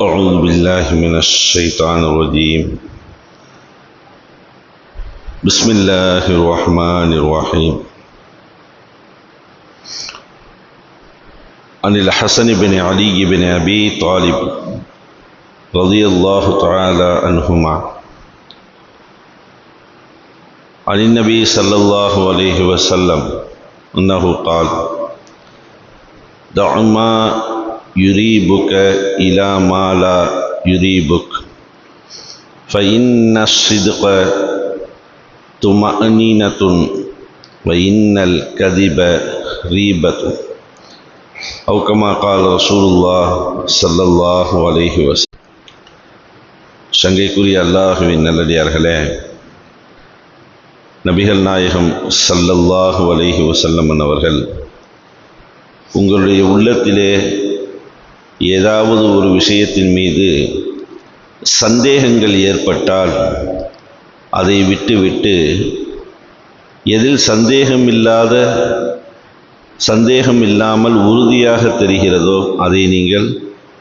أعوذ بالله من الشيطان الرجيم. بسم الله الرحمن الرحيم. عن الحسن بن علي بن أبي طالب رضي الله تعالى عنهما. عن النبي صلى الله عليه وسلم أنه قال دع ما يريبك إلى ما لا يريبك فإن الصدق طمأنينة وإن الكذب ريبة أو كما قال رسول الله صلى الله عليه وسلم சங்கைக்குரிய அல்லாஹுவின் நல்லடியார்களே நபிகள் நாயகம் சல்லல்லாஹு அலைஹி வசல்லமன் அவர்கள் உங்களுடைய உள்ளத்திலே ஏதாவது ஒரு விஷயத்தின் மீது சந்தேகங்கள் ஏற்பட்டால் அதை விட்டுவிட்டு எதில் சந்தேகம் இல்லாத சந்தேகம் இல்லாமல் உறுதியாக தெரிகிறதோ அதை நீங்கள்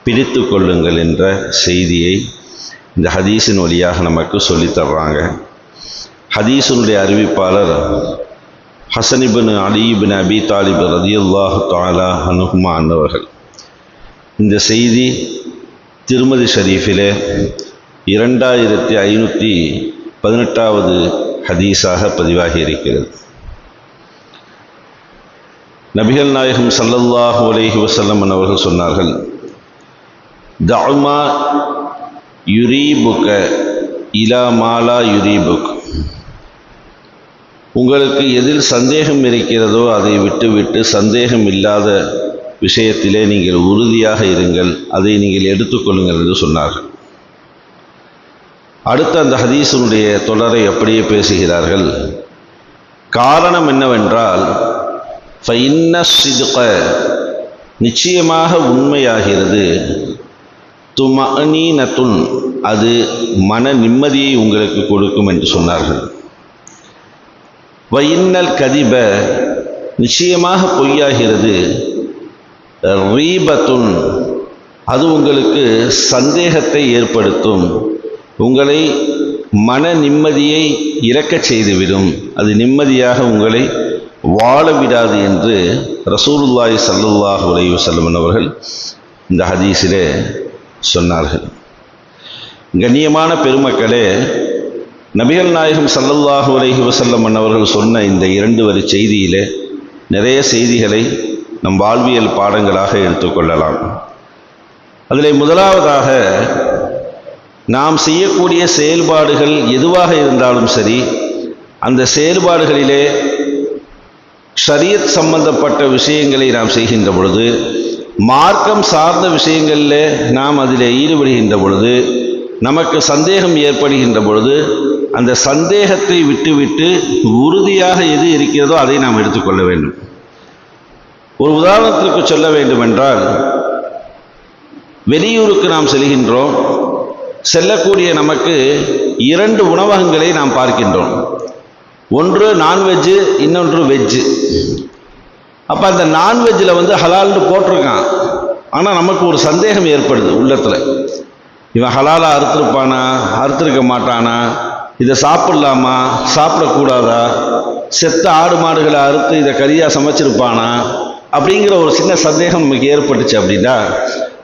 பிடித்து கொள்ளுங்கள் என்ற செய்தியை இந்த ஹதீஸின் வழியாக நமக்கு சொல்லித்தர்றாங்க ஹதீஸினுடைய அறிவிப்பாளர் ஹசனிபின் அலிபின் அபி தாலிப் ரதியுல்லாஹு தாலா அனுகுமா அன்னவர்கள். இந்த செய்தி திருமதி ஷரீஃபிலே இரண்டாயிரத்தி ஐநூற்றி பதினெட்டாவது ஹதீஸாக பதிவாகி இருக்கிறது நபிகள் நாயகம் சல்லல்லாஹு அலைஹி வசல்லம் அவர்கள் சொன்னார்கள் தஅமா யுரீபுக்க இலா மாலா யுரீபுக். உங்களுக்கு எதில் சந்தேகம் இருக்கிறதோ அதை விட்டுவிட்டு சந்தேகம் இல்லாத விஷயத்திலே நீங்கள் உறுதியாக இருங்கள். அதை நீங்கள் எடுத்துக்கொள்ளுங்கள் என்று சொன்னார்கள். அடுத்த அந்த ஹதீஸனுடைய தொடரை அப்படியே பேசுகிறார்கள். காரணம் என்னவென்றால் ஃபைன்ன சிதுக நிச்சயமாக உண்மையாகிறது. துமனீனத்துன் அது மன நிம்மதியை உங்களுக்கு கொடுக்கும் என்று சொன்னார்கள். வைன்னல் கதிப நிச்சயமாக பொய்யாகிறது. ரீபத்துன். அது உங்களுக்கு சந்தேகத்தை ஏற்படுத்தும். உங்களை மன நிம்மதியை இறக்கச் செய்துவிடும். அது நிம்மதியாக உங்களை வாழ விடாது என்று ரசூலுல்லாய் சல்லுல்லாஹ் உலைவு செல்வன் அவர்கள் இந்த ஹதீஸிலே சொன்னார்கள். கண்ணியமான பெருமக்களே நபிகள் நாயகம் சல்லல்லாஹு அலைஹி வசல்லம் அவர்கள் சொன்ன இந்த இரண்டு வரி செய்தியிலே நிறைய செய்திகளை நம் வாழ்வியல் பாடங்களாக எடுத்துக்கொள்ளலாம் அதில் முதலாவதாக நாம் செய்யக்கூடிய செயல்பாடுகள் எதுவாக இருந்தாலும் சரி அந்த செயல்பாடுகளிலே ஷரியத் சம்பந்தப்பட்ட விஷயங்களை நாம் செய்கின்ற பொழுது மார்க்கம் சார்ந்த விஷயங்களில் நாம் அதில் ஈடுபடுகின்ற பொழுது நமக்கு சந்தேகம் ஏற்படுகின்ற பொழுது அந்த சந்தேகத்தை விட்டுவிட்டு உறுதியாக எது இருக்கிறதோ அதை நாம் எடுத்துக்கொள்ள வேண்டும். ஒரு உதாரணத்திற்கு சொல்ல வேண்டுமென்றால் வெளியூருக்கு நாம் செல்கின்றோம் செல்லக்கூடிய நமக்கு இரண்டு உணவகங்களை நாம் பார்க்கின்றோம். ஒன்று நான்வெஜ்ஜு இன்னொன்று வெஜ்ஜு அப்போ அந்த நான்வெஜ்ஜில் வந்து ஹலால்னு போட்டிருக்கான். ஆனால் நமக்கு ஒரு சந்தேகம் ஏற்படுது உள்ளத்தில். இவன் ஹலாலாக அறுத்துருப்பானா அறுத்துருக்க மாட்டானா இதை சாப்பிட்லாமா சாப்பிடக்கூடாதா செத்த ஆடு மாடுகளை அறுத்து இதை கரியாக சமைச்சிருப்பானா அப்படிங்கிற ஒரு சின்ன சந்தேகம் நமக்கு ஏற்பட்டுச்சு அப்படின்னா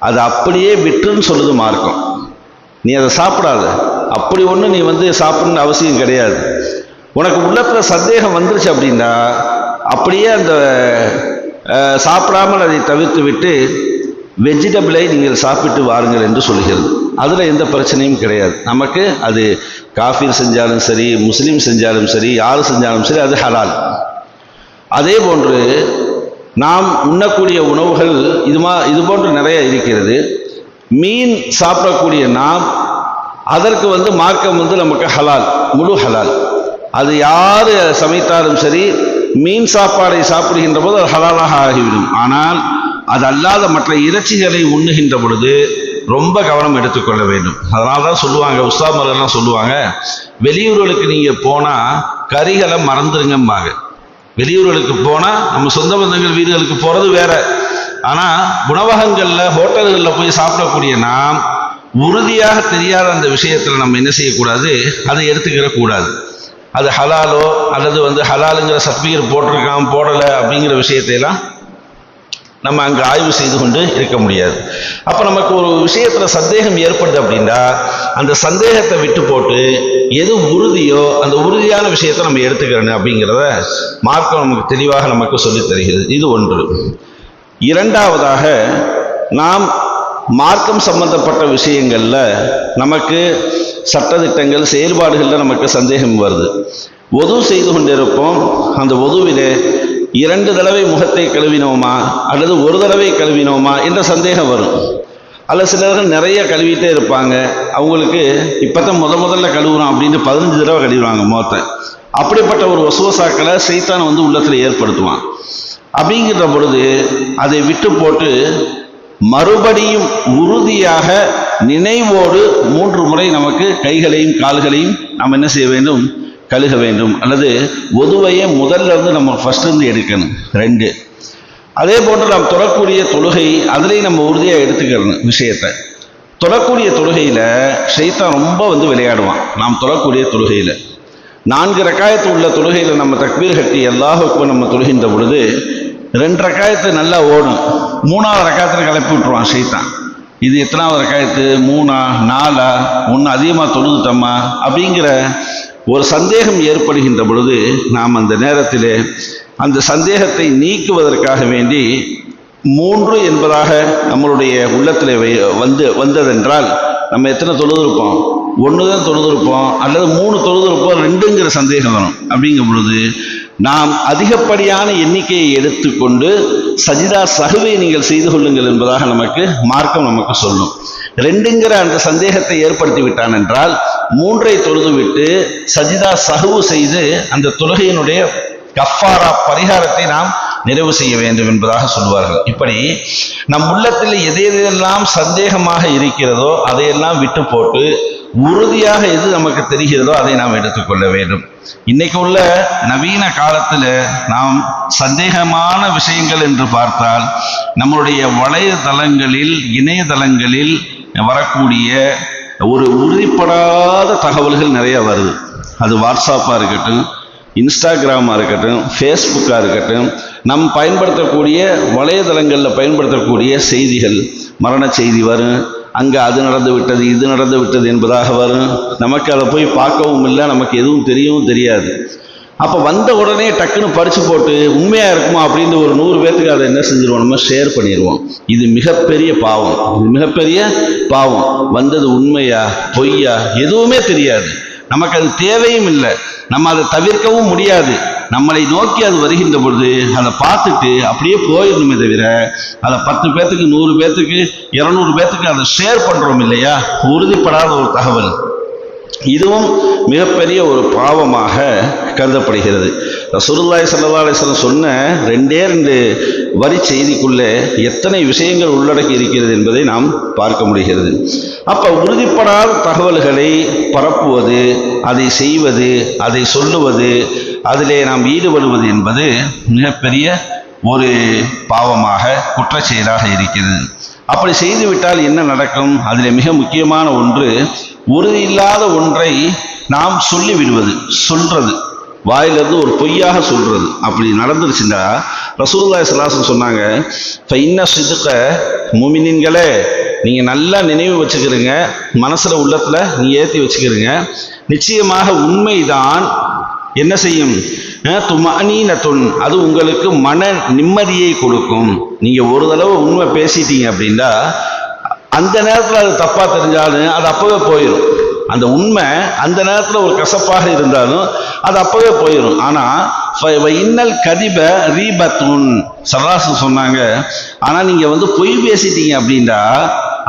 அது அப்படியே விட்டுன்னு சொல்லுது மார்க்கம். நீ அதை சாப்பிடாத. அப்படி ஒன்றும் நீ வந்து சாப்பிடணும்னு அவசியம் கிடையாது. உனக்கு உள்ளத்தில் சந்தேகம் வந்துருச்சு அப்படின்னா அப்படியே அந்த சாப்பிடாமல் அதை தவிர்த்து விட்டு வெஜிடபிளை நீங்கள் சாப்பிட்டு வாருங்கள் என்று சொல்கிறது. அதில் எந்த பிரச்சனையும் கிடையாது. நமக்கு அது காஃபீர் செஞ்சாலும் சரி முஸ்லீம் செஞ்சாலும் சரி யார் செஞ்சாலும் சரி அது ஹலால். அதே போன்று நாம் உண்ணக்கூடிய உணவுகள் இதுமா இது போன்று நிறைய இருக்கிறது. மீன் சாப்பிடக்கூடிய நாம் அதற்கு வந்து மார்க்கம் வந்து நமக்கு ஹலால் முழு ஹலால். அது யார் சமைத்தாலும் சரி மீன் சாப்பாடை சாப்பிடுகின்ற போது அது ஹலாலாக ஆகிவிடும். ஆனால் அது அல்லாத மற்ற இறைச்சிகளை உண்ணுகின்ற பொழுது ரொம்ப கவனம் எடுத்துக்கொள்ள வேண்டும். அதனால தான் சொல்லுவாங்க உஸ்தாமர்கள்லாம் சொல்லுவாங்க வெளியூர்களுக்கு நீங்கள் போனால் கறிகளை மறந்துருங்கம்பாங்க. வெளியூர்களுக்கு போனால் நம்ம சொந்த பந்தங்கள் வீடுகளுக்கு போகிறது வேற. ஆனால் உணவகங்களில் ஹோட்டல்களில் போய் சாப்பிடக்கூடிய நாம் உறுதியாக தெரியாத அந்த விஷயத்தில் நம்ம என்ன செய்யக்கூடாது? அதை எடுத்துக்கிற கூடாது. அது ஹலாலோ அல்லது வந்து ஹலாலுங்கிற சர்டிஃபிகேட் போட்டிருக்கான் போடலை அப்படிங்கிற விஷயத்தையெல்லாம் நம்ம அங்கே ஆய்வு செய்து கொண்டு இருக்க முடியாது. அப்போ நமக்கு ஒரு விஷயத்தில் சந்தேகம் ஏற்படுது அப்படின்னா அந்த சந்தேகத்தை விட்டு போட்டு எது உறுதியோ அந்த உறுதியான விஷயத்தை நம்ம எடுத்துக்கிறோம் அப்படிங்கிறத மார்க்கம் நமக்கு தெளிவாக நமக்கு சொல்லித் தருகிறது. இது ஒன்று. இரண்டாவதாக நாம் மார்க்கம் சம்பந்தப்பட்ட விஷயங்களில் நமக்கு சட்டத்திட்டங்கள் செயல்பாடுகளில் நமக்கு சந்தேகம் வருது. ஒது செய்து கொண்டிருப்போம். அந்த ஒதுவிலே இரண்டு தடவை முகத்தை கழுவினோமா? அல்லது ஒரு தடவை கழுவினோமா? என்ற சந்தேகம் வரும். அல்ல சிலர்கள் நிறைய கழுவிட்டே இருப்பாங்க. அவங்களுக்கு இப்போ தான் முத முதல்ல கழுவுறோம் அப்படின்னு பதினஞ்சு தடவை கழுவுறாங்க முகத்தை. அப்படிப்பட்ட ஒரு வசுவசாக்களை சைத்தான் வந்து உள்ளத்தில் ஏற்படுத்துவான். அப்படிங்கிற பொழுது அதை விட்டு போட்டு மறுபடியும் உறுதியாக நினைவோடு மூன்று முறை நமக்கு கைகளையும் கால்களையும் நாம் என்ன செய்ய வேண்டும்? கழுக வேண்டும். அல்லது ஒதுவையே முதல்ல இருந்து நம்ம ஃபஸ்ட்லேருந்து எடுக்கணும். ரெண்டு. அதே போன்று நாம் தொழக்கூடிய தொழுகை அதுலேயும் நம்ம உறுதியாக எடுத்துக்கிறணும் விஷயத்தை. தொழக்கூடிய தொழுகையில் ஷைத்தான் ரொம்ப வந்து விளையாடுவான். நாம் தொழக்கூடிய தொழுகையில். நான்கு ரக்காயத்து உள்ள தொழுகையில் நம்ம தக்பீர் கட்டி எல்லாருக்கும் நம்ம தொழுகின்ற பொழுது ரெண்டு ரக்காயத்து நல்லா ஓடும். மூணாவது ரக்காயத்தில் கிளப்பி விட்டுருவான் ஷைத்தான் இது எத்தனாவது ரக்காயத்து? மூணா நாலா? ஒன்று அதிகமாக தொழுதுட்டோமா? அப்படிங்கிற ஒரு சந்தேகம் ஏற்படுகின்ற பொழுது நாம் அந்த நேரத்தில் அந்த சந்தேகத்தை நீக்குவதற்காக வேண்டி மூன்று என்பதாக நம்மளுடைய உள்ளத்தில் வந்து வந்ததென்றால் நம்ம எத்தனை தொழுதுருப்போம்? ஒன்று தான் தொழுதுருப்போம் அல்லது மூணு தொழுதுருப்போம் ரெண்டுங்கிற சந்தேகம் வரும். அப்படிங்கும் பொழுது நாம் அதிகப்படியான எண்ணிக்கையை எடுத்துக்கொண்டு சஜிதா சகுவை நீங்கள் செய்து கொள்ளுங்கள் என்பதாக நமக்கு மார்க்கம் நமக்கு சொல்லும். ரெண்டுங்கிற அந்த சந்தேகத்தை ஏற்படுத்தி விட்டான் என்றால் மூன்றை தொழுதுவிட்டு சஜிதா சகுவு செய்து அந்த தொழுகையினுடைய கஃபாரா பரிகாரத்தை நாம் நிறைவு செய்ய வேண்டும் என்பதாக சொல்வார்கள் இப்படி நம் உள்ளத்தில் எது எதெல்லாம் சந்தேகமாக இருக்கிறதோ அதையெல்லாம் விட்டு போட்டு உறுதியாக எது நமக்கு தெரிகிறதோ அதை நாம் எடுத்துக்கொள்ள வேண்டும். இன்னைக்கு உள்ள நவீன காலத்தில் நாம் சந்தேகமான விஷயங்கள் என்று பார்த்தால் நம்மளுடைய வலைதளங்களில் இணையதளங்களில் வரக்கூடிய ஒரு உறுதிப்படாத தகவல்கள் நிறைய வருது. அது வாட்ஸ்அப்பாக இருக்கட்டும் இன்ஸ்டாகிராமாக இருக்கட்டும் ஃபேஸ்புக்காக இருக்கட்டும் நம் பயன்படுத்தக்கூடிய வலைதளங்களில் பயன்படுத்தக்கூடிய செய்திகள் மரண செய்தி வரும் அங்கே அது நடந்து விட்டது இது நடந்து விட்டது என்பதாக வரும். நமக்கு அதை போய் பார்க்கவும் இல்லை நமக்கு எதுவும் தெரியவும் தெரியாது. அப்போ வந்த உடனே டக்குன்னு படித்து போட்டு உண்மையாக இருக்குமா அப்படின்னு ஒரு நூறு பேர்த்துக்கு அதை என்ன செஞ்சிருவோம்? நம்ம ஷேர் பண்ணிடுவோம் இது மிகப்பெரிய பாவம். இது மிகப்பெரிய பாவம். வந்தது உண்மையா பொய்யா எதுவுமே தெரியாது. நமக்கு அது தேவையும் இல்லை. நம்ம அதை தவிர்க்கவும் முடியாது. நம்மளை நோக்கி அது வருகின்ற பொழுது அதை பார்த்துட்டு அப்படியே போயிடணுமே தவிர அதை பத்து பேர்த்துக்கு நூறு பேர்த்துக்கு இரநூறு பேர்த்துக்கு அதை ஷேர் பண்ணுறோம் இல்லையா? உறுதிப்படாத ஒரு தகவல். இதுவும் மிகப்பெரிய ஒரு பாவமாக கருதப்படுகிறது. ரசூலுல்லாஹி ஸல்லல்லாஹு சொன்ன ரெண்டே ரெண்டு வரி செய்திக்குள்ளே எத்தனை விஷயங்கள் உள்ளடக்கி இருக்கிறது என்பதை நாம் பார்க்க முடிகிறது. அப்போ உறுதிப்படாத தகவல்களை பரப்புவது அதை செய்வது அதை சொல்லுவது அதிலே நாம் ஈடுபடுவது என்பது மிகப்பெரிய ஒரு பாவமாக குற்றச் செயலாக இருக்கிறது. அப்படி செய்துவிட்டால் என்ன நடக்கும்? அதில் மிக முக்கியமான ஒன்று உறுதியில்லாத ஒன்றை நாம் சொல்லி விடுவது சொல்றது. வாயிலிருந்து ஒரு பொய்யாக சொல்றது. அப்படி நடந்துருச்சுன்னா ரசூலுல்லாஹி சலாசன் சொன்னாங்க இன்ன சிதுக்க முமினின்களே நீங்கள் நல்லா நினைவு வச்சுக்கிறீங்க மனசில் உள்ளத்தில் நீங்கள் ஏற்றி வச்சுக்கிறீங்க நிச்சயமாக உண்மைதான். என்ன செய்யும்? துமானீனத்துன் அது உங்களுக்கு மன நிம்மதியை கொடுக்கும். நீங்கள் ஒரு தடவை உண்மை பேசிட்டீங்க அப்படின்னா அந்த நேரத்தில் அது தப்பாக தெரிஞ்சாலும் அது அப்போவே போயிடும் அந்த உண்மை அந்த நேரத்தில் ஒரு கசப்பாக இருந்தாலும் அது அப்போவே போயிடும் ஆனால் இன்னல் கதிப ரீபத்துன். சராசன் சொன்னாங்க ஆனால் நீங்கள் வந்து பொய் பேசிட்டீங்க அப்படின்னா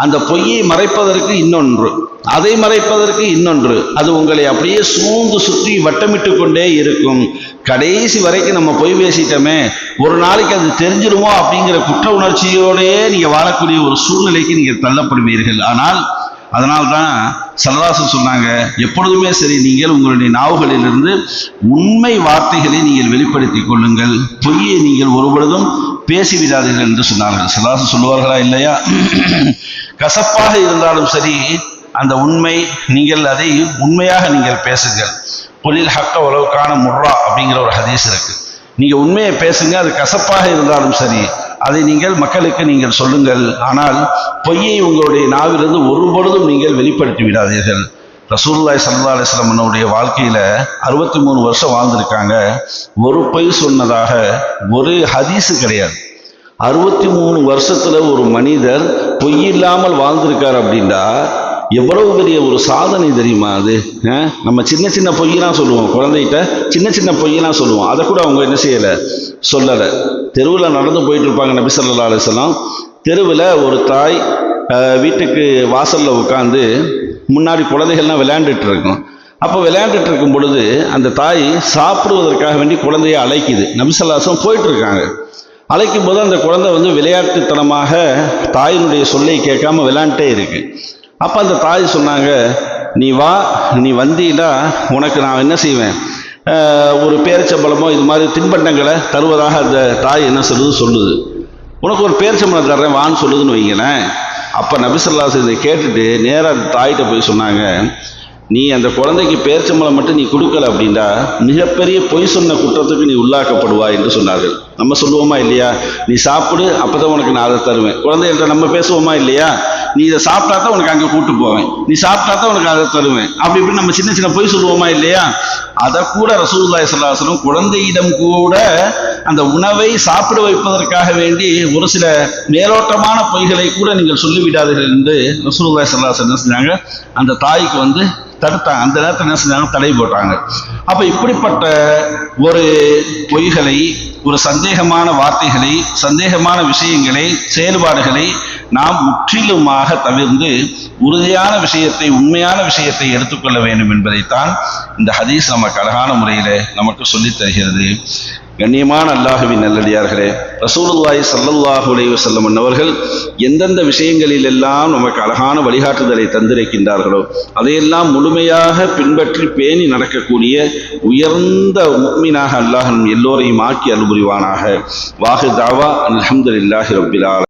அந்த பொய்யை மறைப்பதற்கு இன்னொன்று. அதை மறைப்பதற்கு இன்னொன்று. அது உங்களை அப்படியே சூழ்ந்து சுற்றி வட்டமிட்டு கொண்டே இருக்கும். கடைசி வரைக்கும் நம்ம பொய் பேசிட்டோமே ஒரு நாளைக்கு அது தெரிஞ்சிருமோ அப்படிங்கிற குற்ற உணர்ச்சியோடையே நீங்கள் வாழக்கூடிய ஒரு சூழ்நிலைக்கு நீங்கள் தள்ளப்படுவீர்கள். ஆனால் அதனால்தான் சரதாசன் சொன்னாங்க எப்பொழுதுமே சரி நீங்கள் உங்களுடைய நாவுகளிலிருந்து உண்மை வார்த்தைகளை நீங்கள் வெளிப்படுத்தி கொள்ளுங்கள். பொய்யை நீங்கள் ஒருபொழுதும் பேசிவிடாதீர்கள் என்று சொன்னார்கள். சிலாசு சொல்லுவார்களா இல்லையா? கசப்பாக இருந்தாலும் சரி அந்த உண்மை நீங்கள் அதை உண்மையாக நீங்கள் பேசுங்கள். பொலில் ஹக்க உறவுக்கான முர்ரா அப்படிங்கிற ஒரு ஹதீஸ் இருக்கு. நீங்க உண்மையை பேசுங்க அது கசப்பாக இருந்தாலும் சரி அதை நீங்கள் மக்களுக்கு நீங்கள் சொல்லுங்கள். ஆனால் பொய்யை உங்களுடைய நாவிலிருந்து ஒரு பொழுதும் நீங்கள் வெளிப்படுத்தி விடாதீர்கள். ரசூல்லாய் சல்லா அலிஸ்லாமனுடைய வாழ்க்கையில அறுபத்தி மூணு வருஷம் வாழ்ந்திருக்காங்க. ஒரு பொய் சொன்னதாக ஒரு ஹதீஸு கிடையாது. அறுபத்தி மூணு வருஷத்துல ஒரு மனிதர் பொய் இல்லாமல் வாழ்ந்திருக்கார் அப்படின்னா எவ்வளவு பெரிய ஒரு சாதனை தெரியுமா அது? நம்ம சின்ன சின்ன பொய்யெல்லாம் சொல்லுவோம். குழந்தைகிட்ட சின்ன சின்ன பொய்யெல்லாம் சொல்லுவோம். அதை கூட அவங்க என்ன செய்யலை? சொல்லலை. தெருவில் நடந்து போயிட்டு இருப்பாங்க நபி ஸல்லல்லாஹு தெருவில் ஒரு தாய் வீட்டுக்கு வாசலில் உட்காந்து முன்னாடி குழந்தைகள்லாம் விளையாண்டுட்டு இருக்கும் அப்போ விளையாண்டுட்டு இருக்கும் பொழுது அந்த தாய் சாப்பிடுவதற்காக வேண்டி குழந்தைய அழைக்குது. நபிசல்லாசம் போயிட்டு இருக்காங்க அழைக்கும் போது அந்த குழந்தை வந்து விளையாட்டுத்தனமாக தாயினுடைய சொல்லை கேட்காம விளையாண்டே இருக்கு. அப்போ அந்த தாய் சொன்னாங்க நீ வா நீ வந்தீன்னா உனக்கு நான் என்ன செய்வேன்? ஒரு பேரிச்சம்பழமோ இது மாதிரி தின்பண்டங்களை தருவதாக அந்த தாய் என்ன சொல்லுது? சொல்லுது. உனக்கு ஒரு பேரிச்சம்பழம் தர்றேன் வான்னு சொல்லுதுன்னு வைங்களேன். அப்போ நபிசல்லாஸ் இதை கேட்டுட்டு நேராக அந்த தாய்கிட்ட போய் சொன்னாங்க நீ அந்த குழந்தைக்கு பேரிச்சம்பழம் மட்டும் நீ கொடுக்கல அப்படின்னா மிகப்பெரிய பொய் சொன்ன குற்றத்துக்கு நீ உள்ளாக்கப்படுவாய் என்று சொன்னார்கள். நம்ம சொல்லுவோமா இல்லையா? நீ சாப்பிடு அப்பதான் உனக்கு நான் அதை தருவேன். குழந்தைகள்கிட்ட நம்ம பேசுவோமா இல்லையா? நீ இதை சாப்பிட்டா தான் உனக்கு அங்கே கூட்டு போவேன். நீ சாப்பிட்டா தான் உனக்கு அதை தருவேன். அப்படி இப்படி நம்ம சின்ன சின்ன பொய் சொல்லுவோமா இல்லையா? அதை கூட ரசூல்லாய் ஸல்லல்லாஹு குழந்தையிடம் கூட அந்த உணவை சாப்பிட வைப்பதற்காக வேண்டி ஒரு சில மேலோட்டமான பொய்களை கூட நீங்கள் சொல்லிவிடாதீர்கள் என்று ரசூல்லாய் ஸல்லல்லாஹு என்ன செஞ்சாங்க? அந்த தாய்க்கு வந்து தடுத்தாங்க. அந்த நேரத்தில் என்ன செஞ்சாங்க? தடை போட்டாங்க. அப்போ இப்படிப்பட்ட ஒரு பொய்களை ஒரு சந்தேகமான வார்த்தைகளை சந்தேகமான விஷயங்களை செயல்பாடுகளை நாம் முற்றிலுமாக தவிர்ந்து உறுதியான விஷயத்தை உண்மையான விஷயத்தை எடுத்துக்கொள்ள வேண்டும் என்பதைத்தான் இந்த ஹதீஸ் நமக்கு அழகான முறையில் நமக்கு சொல்லித் தருகிறது. கண்ணியமான அல்லாஹுவின் நல்லடியார்களே ரசூலுல்லாய் சல்லல்லாஹு அலைஹி வஸல்லம் அவர்கள் எந்தெந்த விஷயங்களில் எல்லாம் நமக்கு அழகான வழிகாட்டுதலை தந்திருக்கின்றார்களோ அதையெல்லாம் முழுமையாக பின்பற்றி பேணி நடக்கக்கூடிய உயர்ந்த முக்மீனாக அல்லாஹ் எல்லோரையும் ஆக்கி அருள்புரிவானாக வாஹு தாவா அல்ஹம்துலில்லாஹி ரப்பில் ஆலமீன்.